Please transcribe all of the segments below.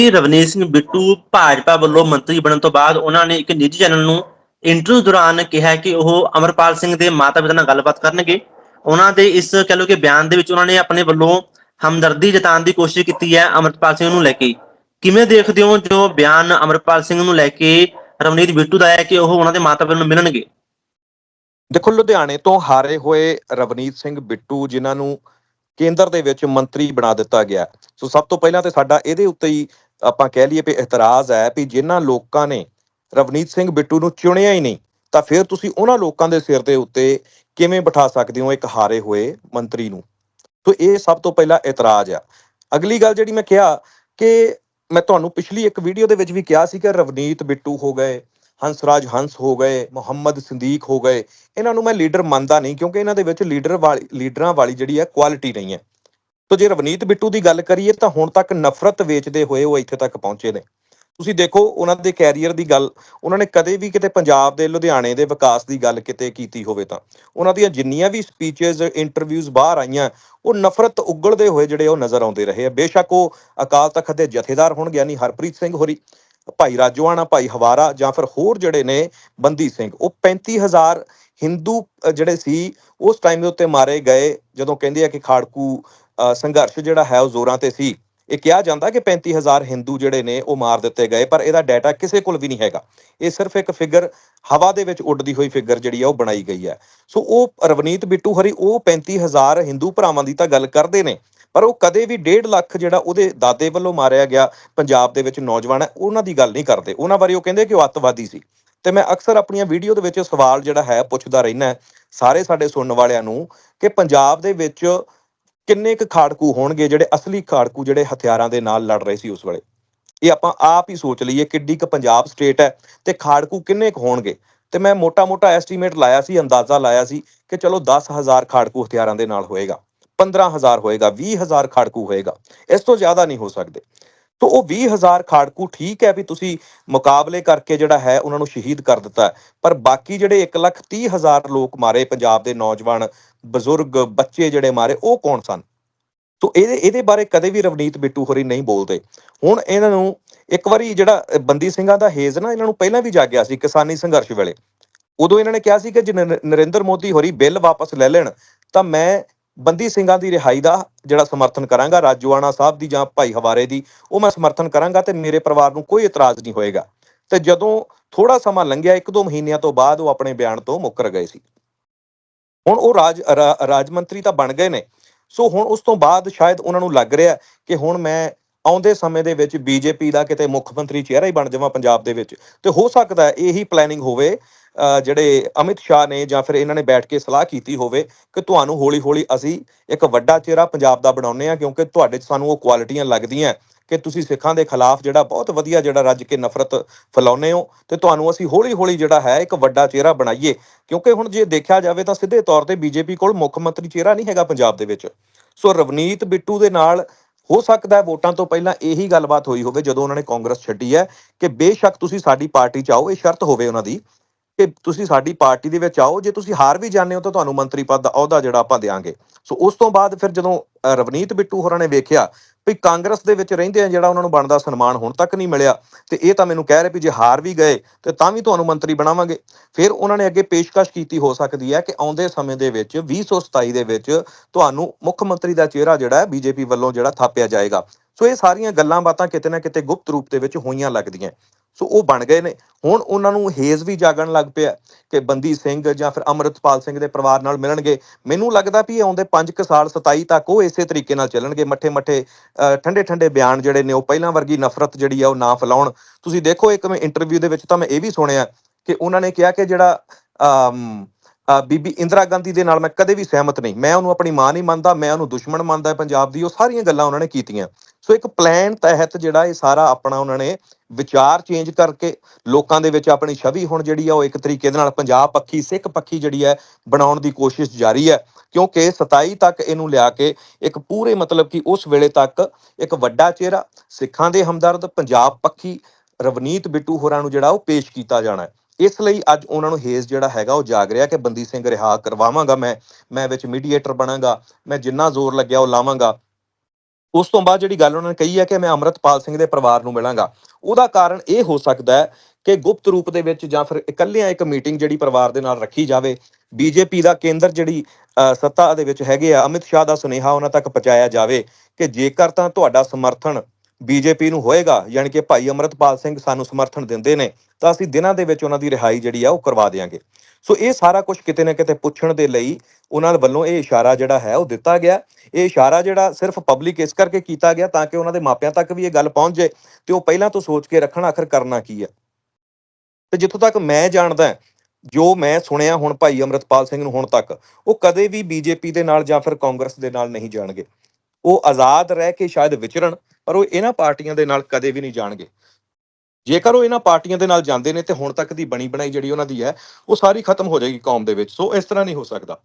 ਕਿ ਰਵਨੀਤ ਸਿੰਘ ਬਿੱਟੂ ਭਾਜਪਾ ਵੱਲੋਂ ਮੰਤਰੀ ਬਣਨ ਤੋਂ ਬਾਅਦ ਉਹਨਾਂ ਨੇ ਇੱਕ ਨਿੱਜੀ ਚੈਨਲ ਨੂੰ ਇੰਟਰਵਿਊ ਦੌਰਾਨ ਕਿਹਾ ਕਿ ਉਹ ਅਮਰਪਾਲ ਸਿੰਘ ਦੇ ਮਾਤਾ-ਪਿਤਾ ਨਾਲ ਗੱਲਬਾਤ ਕਰਨਗੇ। ਉਹਨਾਂ ਦੇ ਇਸ ਕਹ ਲਓ ਕਿ ਬਿਆਨ ਦੇ ਵਿੱਚ ਉਹਨਾਂ ਨੇ ਆਪਣੇ ਵੱਲੋਂ ਹਮਦਰਦੀ ਜਤਾਉਣ ਦੀ ਕੋਸ਼ਿਸ਼ ਕੀਤੀ ਹੈ ਅਮਰਪਾਲ ਸਿੰਘ ਨੂੰ ਲੈ ਕੇ। ਕਿਵੇਂ ਦੇਖਦੇ ਹੋ ਜੋ ਬਿਆਨ ਅਮਰਪਾਲ ਸਿੰਘ ਨੂੰ ਲੈ ਕੇ ਰਵਨੀਤ ਬਿੱਟੂ ਦਾ ਹੈ ਕਿ ਉਹ ਉਹਨਾਂ ਦੇ ਮਾਤਾ-ਪਿਤਾ ਨੂੰ ਮਿਲਣਗੇ? ਦੇਖੋ, ਲੁਧਿਆਣੇ ਤੋਂ ਹਾਰੇ ਹੋਏ ਰਵਨੀਤ ਸਿੰਘ ਬਿੱਟੂ, ਜਿਨ੍ਹਾਂ ਨੂੰ ਕੇਂਦਰ ਦੇ ਵਿੱਚ ਮੰਤਰੀ ਬਣਾ ਦਿੱਤਾ ਗਿਆ। ਸੋ ਸਭ ਤੋਂ ਪਹਿਲਾਂ ਤੇ ਸਾਡਾ ਇਹਦੇ ਉੱਤੇ ਹੀ ਆਪਾਂ ਕਹਿ ਲਈਏ ਵੀ ਇਤਰਾਜ਼ ਹੈ ਵੀ ਜਿਨ੍ਹਾਂ ਲੋਕਾਂ ਨੇ ਰਵਨੀਤ ਸਿੰਘ ਬਿੱਟੂ ਨੂੰ ਚੁਣਿਆ ਹੀ ਨਹੀਂ, ਤਾਂ ਫਿਰ ਤੁਸੀਂ ਉਹਨਾਂ ਲੋਕਾਂ ਦੇ ਸਿਰ ਦੇ ਉੱਤੇ ਕਿਵੇਂ ਬਿਠਾ ਸਕਦੇ ਹੋ ਇੱਕ ਹਾਰੇ ਹੋਏ ਮੰਤਰੀ ਨੂੰ? ਸੋ ਇਹ ਸਭ ਤੋਂ ਪਹਿਲਾਂ ਇਤਰਾਜ਼ ਆ। ਅਗਲੀ ਗੱਲ ਜਿਹੜੀ ਮੈਂ ਕਿਹਾ ਕਿ ਮੈਂ ਤੁਹਾਨੂੰ ਪਿਛਲੀ ਇੱਕ ਵੀਡੀਓ ਦੇ ਵਿੱਚ ਵੀ ਕਿਹਾ ਸੀ ਕਿ ਰਵਨੀਤ ਬਿੱਟੂ ਹੋ ਗਏ, ਹੰਸਰਾਜ ਹੰਸ ਹੋ ਗਏ, ਮੁਹੰਮਦ ਸਿੰਦੀਕ ਹੋ ਗਏ, ਇਹਨਾਂ ਨੂੰ ਮੈਂ ਲੀਡਰ ਮੰਨਦਾ ਨਹੀਂ ਕਿਉਂਕਿ ਇਹਨਾਂ ਦੇ ਵਿੱਚ ਲੀਡਰ ਵਾਲੀ, ਲੀਡਰਾਂ ਵਾਲੀ ਜਿਹੜੀ ਹੈ ਕੁਆਲਿਟੀ ਨਹੀਂ ਹੈ। ਤੋ ਜੇ ਰਵਨੀਤ ਬਿੱਟੂ ਦੀ ਗੱਲ ਕਰੀਏ ਤਾਂ ਹੁਣ ਤੱਕ ਨਫ਼ਰਤ ਵੇਚਦੇ ਹੋਏ ਉਹ ਇੱਥੇ ਤੱਕ ਪਹੁੰਚੇ ਨੇ। ਤੁਸੀਂ ਦੇਖੋ ਉਹਨਾਂ ਦੇ ਕੈਰੀਅਰ ਦੀ ਗੱਲ, ਉਹਨਾਂ ਨੇ ਕਦੇ ਵੀ ਕਿਤੇ ਪੰਜਾਬ ਦੇ ਲੁਧਿਆਣੇ ਦੇ ਵਿਕਾਸ ਦੀ ਗੱਲ ਕਿਤੇ ਕੀਤੀ ਹੋਵੇ ਤਾਂ। ਉਹਨਾਂ ਦੀਆਂ ਜਿੰਨੀਆਂ ਵੀ ਸਪੀਚਸ ਇੰਟਰਵਿਊਜ਼ ਬਾਹਰ ਆਈਆਂ, ਉਹ ਨਫ਼ਰਤ ਉਗਲਦੇ ਹੋਏ ਜਿਹੜੇ ਉਹ ਨਜ਼ਰ ਆਉਂਦੇ ਰਹੇ ਆ। ਬੇਸ਼ੱਕ ਉਹ ਅਕਾਲ ਤਖਤ ਦੇ ਜਥੇਦਾਰ ਹੋਣ ਗਿਆਨੀ ਹਰਪ੍ਰੀਤ ਸਿੰਘ ਹੋਰੀ, ਭਾਈ ਰਾਜੋਆਣਾ, ਭਾਈ ਹਵਾਰਾ ਜਾਂ ਫਿਰ ਹੋਰ ਜਿਹੜੇ ਨੇ ਬੰਦੀ ਸਿੰਘ। ਉਹ 35000 ਹਿੰਦੂ ਜਿਹੜੇ ਸੀ, ਉਸ ਟਾਈਮ ਦੇ ਉੱਤੇ ਮਾਰੇ ਗਏ, ਜਦੋਂ ਕਹਿੰਦੇ ਆ ਕਿ ਖਾੜਕੂ ਸੰਘਰਸ਼ ਜਿਹੜਾ ਹੈ ਉਹ ਜ਼ੋਰਾਂ ਤੇ ਸੀ। ਇਹ ਕਿਹਾ ਜਾਂਦਾ ਕਿ 35000 ਹਿੰਦੂ ਜਿਹੜੇ ਨੇ ਉਹ ਮਾਰ ਦਿੱਤੇ ਗਏ, ਪਰ ਇਹਦਾ ਡਾਟਾ ਕਿਸੇ ਕੋਲ ਵੀ ਨਹੀਂ ਹੈਗਾ। ਇਹ ਸਿਰਫ ਇੱਕ ਫਿਗਰ ਹਵਾ ਦੇ ਵਿੱਚ ਉੱਡਦੀ ਹੋਈ ਫਿਗਰ ਜਿਹੜੀ ਆ, ਉਹ ਬਣਾਈ ਗਈ ਹੈ। ਸੋ ਉਹ ਰਵਨੀਤ ਬਿੱਟੂ ਹਰੀ, ਉਹ 35000 ਹਿੰਦੂ ਭਰਾਵਾਂ ਦੀ ਤਾਂ ਗੱਲ ਕਰਦੇ ਨੇ, ਪਰ ਉਹ ਕਦੇ ਵੀ 1.5 ਲੱਖ ਜਿਹੜਾ ਉਹਦੇ ਦਾਦੇ ਵੱਲੋਂ ਮਾਰਿਆ ਗਿਆ ਪੰਜਾਬ ਦੇ ਵਿੱਚ ਨੌਜਵਾਨ ਹੈ, ਉਹਨਾਂ ਦੀ ਗੱਲ ਨਹੀਂ ਕਰਦੇ। ਉਹਨਾਂ ਬਾਰੇ ਉਹ ਕਹਿੰਦੇ ਕਿ ਉਹ ਅੱਤਵਾਦੀ ਸੀ। ਤੇ ਮੈਂ ਅਕਸਰ ਆਪਣੀਆਂ ਵੀਡੀਓ ਦੇ ਵਿੱਚ ਸਵਾਲ ਜਿਹੜਾ ਹੈ, ਪੁੱਛਦਾ ਰਹਿਣਾ ਸਾਰੇ ਸਾਡੇ ਸੁਣਨ ਵਾਲਿਆਂ ਨੂੰ ਕਿ ਪੰਜਾਬ ਦੇ ਵਿੱਚ ਕਿੰਨੇ ਕੁ ਖਾੜਕੂ ਹੋਣਗੇ ਜਿਹੜੇ ਅਸਲੀ ਖਾੜਕੂ ਜਿਹੜੇ ਹਥਿਆਰਾਂ ਦੇ ਨਾਲ ਲੜ ਰਹੇ ਸੀ ਉਸ ਵੇਲੇ? ਇਹ ਆਪਾਂ ਆਪ ਹੀ ਸੋਚ ਲਈਏ ਕਿੱਡੀ ਕੁ ਪੰਜਾਬ ਸਟੇਟ ਹੈ ਤੇ ਖਾੜਕੂ ਕਿੰਨੇ ਕੁ ਹੋਣਗੇ? ਤੇ ਮੈਂ ਮੋਟਾ-ਮੋਟਾ ਐਸਟੀਮੇਟ ਲਾਇਆ ਸੀ, ਅੰਦਾਜ਼ਾ ਲਾਇਆ ਸੀ ਕਿ ਚਲੋ 10000 ਖਾੜਕੂ ਹਥਿਆਰਾਂ ਦੇ ਨਾਲ ਹੋਏਗਾ 15000 ਹੋਏਗਾ 20000 ਖਾੜਕੂ ਹੋਏਗਾ, ਇਸ ਤੋਂ ਜ਼ਿਆਦਾ ਨਹੀਂ ਹੋ ਸਕਦੇ। ਤੋ ਉਹ 20000 ਖਾੜਕੂ ਠੀਕ ਹੈ ਵੀ ਤੁਸੀਂ ਮੁਕਾਬਲੇ ਕਰਕੇ ਜਿਹੜਾ ਹੈ ਉਹਨਾਂ ਨੂੰ ਸ਼ਹੀਦ ਕਰ ਦਿੱਤਾ ਪਰ ਬਾਕੀ ਜਿਹੜੇ 130000 ਲੋਕ ਮਾਰੇ, ਪੰਜਾਬ ਦੇ ਨੌਜਵਾਨ, ਬਜ਼ੁਰਗ, ਬੱਚੇ ਜਿਹੜੇ ਮਾਰੇ, ਉਹ ਕੌਣ ਸਨ? ਸੋ ਇਹਦੇ ਇਹਦੇ ਬਾਰੇ ਕਦੇ ਵੀ ਰਵਨੀਤ ਬਿੱਟੂ ਹੋਰੀ ਨਹੀਂ ਬੋਲਦੇ। ਹੁਣ ਇਹਨਾਂ ਨੂੰ ਇੱਕ ਵਾਰੀ ਜਿਹੜਾ ਬੰਦੀ ਸਿੰਘਾਂ ਦਾ ਹੇਜ਼ ਨਾ, ਇਹਨਾਂ ਨੂੰ ਪਹਿਲਾਂ ਵੀ ਜਾਗਿਆ ਸੀ ਕਿਸਾਨੀ ਸੰਘਰਸ਼ ਵੇਲੇ। ਉਦੋਂ ਇਹਨਾਂ ਨੇ ਕਿਹਾ ਸੀ ਕਿ ਜੇ ਨਰਿੰਦਰ ਮੋਦੀ ਹੋਰੀ ਬਿੱਲ ਵਾਪਸ ਲੈ ਲੈਣ, ਤਾਂ ਮੈਂ ਬੰਦੀ ਸਿੰਘਾਂ ਦੀ ਰਿਹਾਈ ਦਾ ਜਿਹੜਾ ਸਮਰਥਨ ਕਰਾਂਗਾ, ਰਾਜੂਆਣਾ ਸਾਹਿਬ ਦੀ ਜਾਂ ਭਾਈ ਹਵਾਰੇ ਦੀ, ਉਹ ਮੈਂ ਸਮਰਥਨ ਕਰਾਂਗਾ ਤੇ ਮੇਰੇ ਪਰਿਵਾਰ ਨੂੰ ਕੋਈ ਇਤਰਾਜ਼ ਨਹੀਂ ਹੋਏਗਾ। ਤੇ ਜਦੋਂ ਥੋੜਾ ਸਮਾਂ ਲੰਘਿਆ, ਇੱਕ ਦੋ ਮਹੀਨਿਆਂ ਤੋਂ ਬਾਅਦ ਉਹ ਆਪਣੇ ਬਿਆਨ ਤੋਂ ਮੁੱਕਰ ਗਏ ਸੀ। ਹੁਣ ਉਹ ਰਾਜ ਰਾਜ ਮੰਤਰੀ ਤਾਂ ਬਣ ਗਏ ਨੇ। ਸੋ ਹੁਣ ਉਸ ਤੋਂ ਬਾਅਦ ਸ਼ਾਇਦ ਉਹਨਾਂ ਨੂੰ ਲੱਗ ਰਿਹਾ ਕਿ ਹੁਣ ਮੈਂ ਆਉਂਦੇ ਸਮੇਂ ਦੇ ਵਿੱਚ ਬੀਜੇਪੀ ਦਾ ਕਿਤੇ ਮੁੱਖ ਮੰਤਰੀ ਚਿਹਰਾ ਹੀ ਬਣ ਜਾਵਾਂ ਪੰਜਾਬ ਦੇ ਵਿੱਚ। ਤੇ ਹੋ ਸਕਦਾ ਇਹੀ ਪਲੈਨਿੰਗ ਹੋਵੇ ਜਿਹੜੇ ਅਮਿਤ ਸ਼ਾਹ ਨੇ ਜਾਂ ਫਿਰ ਇਹਨਾਂ ਨੇ ਬੈਠ ਕੇ ਸਲਾਹ ਕੀਤੀ ਹੋਵੇ ਕਿ ਤੁਹਾਨੂੰ ਹੌਲੀ-ਹੌਲੀ ਅਸੀਂ ਇੱਕ ਵੱਡਾ ਚਿਹਰਾ ਪੰਜਾਬ ਦਾ ਬਣਾਉਂਦੇ ਆ ਕਿਉਂਕਿ ਤੁਹਾਡੇ 'ਚ ਸਾਨੂੰ ਉਹ ਕੁਆਲਿਟੀਆਂ ਲੱਗਦੀਆਂ ਕਿ ਤੁਸੀਂ ਸਿੱਖਾਂ ਦੇ ਖਿਲਾਫ ਜਿਹੜਾ ਬਹੁਤ ਵਧੀਆ ਜਿਹੜਾ ਰੱਜ ਕੇ ਨਫ਼ਰਤ ਫੈਲਾਉਂਦੇ ਹੋ ਤੇ ਤੁਹਾਨੂੰ ਅਸੀਂ ਹੌਲੀ-ਹੌਲੀ ਜਿਹੜਾ ਹੈ ਇੱਕ ਵੱਡਾ ਚਿਹਰਾ ਬਣਾਈਏ। ਕਿਉਂਕਿ ਹੁਣ ਜੇ ਦੇਖਿਆ ਜਾਵੇ ਤਾਂ ਸਿੱਧੇ ਤੌਰ ਤੇ ਬੀਜੇਪੀ ਕੋਲ ਮੁੱਖ ਮੰਤਰੀ ਚਿਹਰਾ ਨਹੀਂ ਹੈਗਾ ਪੰਜਾਬ ਦੇ ਵਿੱਚ। ਸੋ ਰਵਨੀਤ ਬਿੱਟੂ ਦੇ ਨਾਲ ਹੋ ਸਕਦਾ ਹੈ ਵੋਟਾਂ ਤੋਂ ਪਹਿਲਾਂ ਇਹੀ ਗੱਲਬਾਤ ਹੋਈ ਹੋਵੇ ਜਦੋਂ ਉਹਨਾਂ ਨੇ ਕਾਂਗਰਸ ਛੱਡੀ ਹੈ ਕਿ ਬੇਸ਼ੱਕ ਤੁਸੀਂ ਸਾਡੀ ਪਾਰਟੀ ਚ ਆਓ, ਇਹ ਸ਼ਰਤ ਹੋਵੇ ਉਹਨਾਂ ਦੀ। ਕਿ ਤੁਸੀਂ ਸਾਡੀ ਪਾਰਟੀ ਦੇ ਵਿੱਚ ਆਓ, ਜੇ ਤੁਸੀਂ ਹਾਰ ਵੀ ਜਾਂਦੇ ਹੋ ਤਾਂ ਤੁਹਾਨੂੰ ਮੰਤਰੀ ਪਦ ਦਾ ਅਹੁਦਾ ਜਿਹੜਾ ਆਪਾਂ ਦੇਾਂਗੇ ਸੋ ਉਸ ਤੋਂ ਬਾਅਦ ਫਿਰ ਜਦੋਂ ਰਵਨੀਤ ਬਿੱਟੂ ਹੋਰਾਂ ਨੇ ਵੇਖਿਆ ਵੀ ਕਾਂਗਰਸ ਦੇ ਵਿੱਚ ਰਹਿੰਦੇ ਆ ਜਿਹੜਾ ਉਹਨਾਂ ਨੂੰ ਬਣਦਾ ਸਨਮਾਨ ਹੁਣ ਤੱਕ ਨਹੀਂ ਮਿਲਿਆ, ਤੇ ਇਹ ਤਾਂ ਮੈਨੂੰ ਕਹਿ ਰਹੇ ਵੀ ਜੇ ਹਾਰ ਵੀ ਗਏ, ਤੇ ਤਾਂ ਵੀ ਤੁਹਾਨੂੰ ਮੰਤਰੀ ਬਣਾਵਾਂਗੇ। ਫਿਰ ਉਹਨਾਂ ਨੇ ਅੱਗੇ ਪੇਸ਼ਕਸ਼ ਕੀਤੀ, ਹੋ ਸਕਦੀ ਹੈ ਕਿ ਆਉਂਦੇ ਸਮੇਂ ਦੇ ਵਿੱਚ 2027 ਦੇ ਵਿੱਚ ਤੁਹਾਨੂੰ ਮੁੱਖ ਮੰਤਰੀ ਦਾ ਚਿਹਰਾ ਜਿਹੜਾ ਹੈ ਬੀਜੇਪੀ ਵੱਲੋਂ ਜਿਹੜਾ ਥਾਪਿਆ ਜਾਏਗਾ। ਸੋ ਇਹ ਸਾਰੀਆਂ ਗੱਲਾਂ ਬਾਤਾਂ ਕਿਤੇ ਨਾ ਕਿਤੇ ਗੁਪਤ ਰੂਪ ਦੇ ਵਿੱਚ ਹੋਈਆਂ ਲੱਗਦੀਆਂ। ਸੋ ਉਹ ਬਣ ਗਏ ਨੇ। ਹੁਣ ਉਹਨਾਂ ਨੂੰ ਹੇਜ਼ ਵੀ ਜਾਗਣ ਲੱਗ ਪਿਆ ਕਿ ਬੰਦੀ ਸਿੰਘ ਜਾਂ ਫਿਰ ਅਮਰਿਤਪਾਲ ਸਿੰਘ ਦੇ ਪਰਿਵਾਰ ਨਾਲ ਮਿਲਣਗੇ। ਮੈਨੂੰ ਲੱਗਦਾ ਵੀ ਇਹ ਆਉਂਦੇ 5 ਸਾਲ 27 ਤੱਕ ਉਹ ਇਸੇ ਤਰੀਕੇ ਨਾਲ ਚੱਲਣਗੇ। ਮੱਠੇ ਮੱਠੇ ਠੰਡੇ ਠੰਡੇ ਬਿਆਨ ਜਿਹੜੇ ਨੇ ਉਹ ਪਹਿਲਾਂ ਵਰਗੀ ਨਫ਼ਰਤ ਜਿਹੜੀ ਆ ਉਹ ਨਾ ਫੈਲਾਉਣ। ਤੁਸੀਂ ਦੇਖੋ ਇੱਕ ਮੈਂ ਇੰਟਰਵਿਊ ਦੇ ਵਿੱਚ ਤਾਂ ਮੈਂ ਇਹ ਵੀ ਸੁਣਿਆ ਕਿ ਉਹਨਾਂ ਨੇ ਕਿਹਾ ਕਿ ਜਿਹੜਾ ਬੀਬੀ ਇੰਦਰਾ ਗਾਂਧੀ ਦੇ ਨਾਲ ਮੈਂ ਕਦੇ ਵੀ ਸਹਿਮਤ ਨਹੀਂ। ਮੈਂ ਉਹਨੂੰ ਆਪਣੀ ਮਾਂ ਨਹੀਂ ਮੰਨਦਾ, ਮੈਂ ਉਹਨੂੰ ਦੁਸ਼ਮਣ ਮੰਨਦਾ ਪੰਜਾਬ ਦੀ। ਉਹ ਸਾਰੀਆਂ ਗੱਲਾਂ ਉਹਨਾਂ ਨੇ ਕੀਤੀਆਂ। ਸੋ ਇੱਕ ਪਲਾਨ ਤਹਿਤ ਜਿਹੜਾ ਇਹ ਸਾਰਾ ਆਪਣਾ ਉਹਨਾਂ ਨੇ ਵਿਚਾਰ ਚੇਂਜ ਕਰਕੇ ਲੋਕਾਂ ਦੇ ਵਿੱਚ ਆਪਣੀ ਛਵੀ ਹੁਣ ਜਿਹੜੀ ਆ ਉਹ ਇੱਕ ਤਰੀਕੇ ਦੇ ਨਾਲ ਪੰਜਾਬ ਪੱਖੀ, ਸਿੱਖ ਪੱਖੀ ਜਿਹੜੀ ਹੈ ਬਣਾਉਣ ਦੀ ਕੋਸ਼ਿਸ਼ ਜਾਰੀ ਹੈ। ਕਿਉਂਕਿ 27 ਤੱਕ ਇਹਨੂੰ ਲਿਆ ਕੇ ਇੱਕ ਪੂਰੇ ਮਤਲਬ ਕਿ ਉਸ ਵੇਲੇ ਤੱਕ ਇੱਕ ਵੱਡਾ ਚਿਹਰਾ, ਸਿੱਖਾਂ ਦੇ ਹਮਦਰਦ, ਪੰਜਾਬ ਪੱਖੀ ਰਵਨੀਤ ਬਿੱਟੂ ਹੋਰਾਂ ਨੂੰ ਜਿਹੜਾ ਉਹ ਪੇਸ਼ ਕੀਤਾ ਜਾਣਾ ਹੈ। ਇਸ ਲਈ ਅੱਜ ਉਹਨਾਂ ਨੂੰ ਹੇਜ਼ ਜਿਹੜਾ ਹੈਗਾ ਉਹ ਜਾਗ ਰਿਹਾ ਕਿ ਬੰਦੀ ਸਿੰਘ ਰਿਹਾ ਕਰਵਾਵਾਂਗਾ ਮੈਂ ਮੈਂ ਵਿੱਚ ਮੀਡੀਏਟਰ ਬਣਾਂਗਾ, ਮੈਂ ਜਿੰਨਾ ਜ਼ੋਰ ਲੱਗਿਆ ਉਹ ਲਾਵਾਂਗਾ। ਉਸ ਤੋਂ ਬਾਅਦ ਜਿਹੜੀ ਗੱਲ ਉਹਨਾਂ ਨੇ ਕਹੀ ਹੈ ਕਿ ਮੈਂ ਅਮਰਤਪਾਲ ਸਿੰਘ ਦੇ ਪਰਿਵਾਰ ਨੂੰ ਮਿਲਾਂਗਾ। ਉਹਦਾ ਕਾਰਨ ਇਹ ਹੋ ਸਕਦਾ ਹੈ ਕਿ ਗੁਪਤ ਰੂਪ ਦੇ ਵਿੱਚ ਜਾਂ ਫਿਰ ਇਕੱਲਿਆਂ ਇੱਕ ਮੀਟਿੰਗ ਜਿਹੜੀ ਪਰਿਵਾਰ ਦੇ ਨਾਲ ਰੱਖੀ ਜਾਵੇ ਬੀਜੇਪੀ ਦਾ ਕੇਂਦਰ ਜਿਹੜੀ ਸੱਤਾ ਦੇ ਵਿੱਚ ਹੈਗੇ ਆ, ਅਮਿਤ ਸ਼ਾਹ ਦਾ ਸੁਨੇਹਾ ਉਹਨਾਂ ਤੱਕ ਪਹੁੰਚਾਇਆ ਜਾਵੇ ਕਿ ਜੇਕਰ ਤਾਂ ਤੁਹਾਡਾ ਸਮਰਥਨ ਬੀਜੇਪੀ ਨੂੰ ਹੋਏਗਾ, ਯਾਨੀ ਕਿ ਭਾਈ ਅਮਰਤਪਾਲ ਸਿੰਘ ਸਾਨੂੰ ਸਮਰਥਨ ਦਿੰਦੇ ਨੇ, ਤਾਂ ਅਸੀਂ ਦਿਨਾਂ ਦੇ ਵਿੱਚ ਉਹਨਾਂ ਦੀ ਰਿਹਾਈ ਜਿਹੜੀ ਆ ਉਹ ਕਰਵਾ ਦੇਵਾਂਗੇ ਸੋ ਇਹ ਸਾਰਾ ਕੁਝ ਕਿਤੇ ਨਾ ਕਿਤੇ ਪੁੱਛਣ ਦੇ ਲਈ ਉਹਨਾਂ ਵੱਲੋਂ ਇਹ ਇਸ਼ਾਰਾ ਜਿਹੜਾ ਹੈ ਉਹ ਦਿੱਤਾ ਗਿਆ। ਇਹ ਇਸ਼ਾਰਾ ਜਿਹੜਾ ਸਿਰਫ ਪਬਲਿਕ ਇਸ ਕਰਕੇ ਕੀਤਾ ਗਿਆ ਤਾਂ ਕਿ ਉਹਨਾਂ ਦੇ ਮਾਪਿਆਂ ਤੱਕ ਵੀ ਇਹ ਗੱਲ ਪਹੁੰਚ ਜਾਏ ਤੇ ਉਹ ਪਹਿਲਾਂ ਤੋਂ ਸੋਚ ਕੇ ਰੱਖਣ ਆਖਰ ਕਰਨਾ ਕੀ ਹੈ ਤੇ ਜਿੱਥੋਂ ਤੱਕ ਮੈਂ ਜਾਣਦਾ, ਜੋ ਮੈਂ ਸੁਣਿਆ ਹੁਣ ਭਾਈ ਅਮਰਤਪਾਲ ਸਿੰਘ ਨੂੰ ਹੁਣ ਤੱਕ, ਉਹ ਕਦੇ ਵੀ ਬੀਜੇਪੀ ਦੇ ਨਾਲ ਜਾਂ ਫਿਰ ਕਾਂਗਰਸ ਦੇ ਨਾਲ ਨਹੀਂ ਜਾਣਗੇ। ਉਹ ਆਜ਼ਾਦ ਰਹਿ ਕੇ ਸ਼ਾਇਦ ਵਿਚਰਨ, ਪਰ ਉਹ ਇਹਨਾਂ ਪਾਰਟੀਆਂ ਦੇ ਨਾਲ ਕਦੇ ਵੀ ਨਹੀਂ ਜਾਣਗੇ। ਜੇਕਰ ਉਹ ਇਹਨਾਂ ਪਾਰਟੀਆਂ ਦੇ ਨਾਲ ਜਾਂਦੇ ਨੇ, ਤੇ ਹੁਣ ਤੱਕ ਦੀ ਬਣੀ ਬਣਾਈ ਜਿਹੜੀ ਉਹਨਾਂ ਦੀ ਹੈ, ਉਹ ਸਾਰੀ ਖਤਮ ਹੋ ਜਾਏਗੀ ਕੌਮ ਦੇ ਵਿੱਚ। ਸੋ ਇਸ ਤਰ੍ਹਾਂ ਨਹੀਂ ਹੋ ਸਕਦਾ।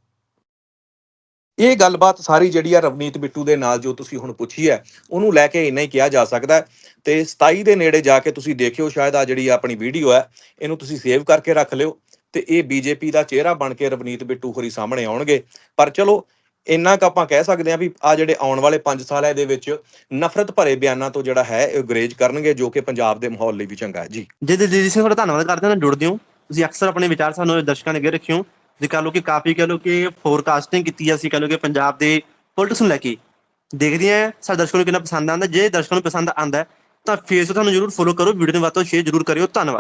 ਇਹ ਗੱਲਬਾਤ ਸਾਰੀ ਜਿਹੜੀ ਆ ਰਵਨੀਤ ਬਿੱਟੂ ਦੇ ਨਾਲ ਜੋ ਤੁਸੀਂ ਹੁਣ ਪੁੱਛੀ ਹੈ, ਉਹਨੂੰ ਲੈ ਕੇ ਇੰਨਾ ਹੀ ਕਿਹਾ ਜਾ ਸਕਦਾ ਤੇ 27 ਦੇ ਨੇੜੇ ਜਾ ਕੇ ਤੁਸੀਂ ਦੇਖਿਓ ਸ਼ਾਇਦ ਆ ਜਿਹੜੀ ਆਪਣੀ ਵੀਡੀਓ ਹੈ, ਇਹਨੂੰ ਤੁਸੀਂ ਸੇਵ ਕਰਕੇ ਰੱਖ ਲਿਓ। ਤੇ ਇਹ ਬੀਜੇਪੀ ਦਾ ਚਿਹਰਾ ਬਣ ਕੇ ਰਵਨੀਤ ਬਿੱਟੂ ਹੋਰੀ ਸਾਹਮਣੇ ਆਉਣਗੇ। ਪਰ ਚਲੋ ਇੰਨਾ ਕੁ ਆਪਾਂ ਕਹਿ ਸਕਦੇ ਹਾਂ ਵੀ ਆ ਜਿਹੜੇ ਆਉਣ ਵਾਲੇ 5 ਸਾਲ ਹੈ ਇਹਦੇ ਵਿੱਚ ਨਫ਼ਰਤ ਭਰੇ ਬਿਆਨਾਂ ਤੋਂ ਜਿਹੜਾ ਹੈ, ਇਹ ਗਰੇਜ ਕਰਨਗੇ, ਜੋ ਕਿ ਪੰਜਾਬ ਦੇ ਮਾਹੌਲ ਲਈ ਵੀ ਚੰਗਾ ਹੈ। ਜੀ। ਜੇ ਦਿਲਜੀਤ ਸਿੰਘ ਤੁਹਾਡਾ ਧੰਨਵਾਦ ਕਰਦੇ ਹਾਂ ਜੁੜਦੇ ਹੋ। ਤੁਸੀਂ ਅਕਸਰ ਆਪਣੇ ਵਿਚਾਰ ਸਾਨੂੰ ਦਰਸ਼ਕਾਂ ਨੇ ਅੱਗੇ ਰੱਖਿਓ। ਤੁਸੀਂ ਕਹ ਲਓ ਕਿ ਕਾਫੀ ਕਹ ਲਓ ਕਿ ਫੋਰਕਾਸਟਿੰਗ ਕੀਤੀ ਹੈ ਅਸੀਂ ਕਹ ਲਓ ਕਿ ਪੰਜਾਬ ਦੇ ਪੋਲਿਟਿਕਸ ਨੂੰ ਲੈ ਕੇ। ਦੇਖਦੇ ਹਾਂ, ਸਾਡੇ ਦਰਸ਼ਕਾਂ ਨੂੰ ਕਿੰਨਾ ਪਸੰਦ ਆਉਂਦਾ। ਜੇ ਦਰਸ਼ਕਾਂ ਨੂੰ ਪਸੰਦ ਆਉਂਦਾ, ਤਾਂ ਫੇਸਬੁੱਕ ਤੁਹਾਨੂੰ ਜਰੂਰ ਫੋਲੋ ਕਰੋ। ਵੀਡੀਓ ਨੂੰ ਵੱਧ ਤੋਂ ਸ਼ੇਅਰ ਜਰੂਰ ਕਰਿਓ। ਧੰਨਵਾਦ।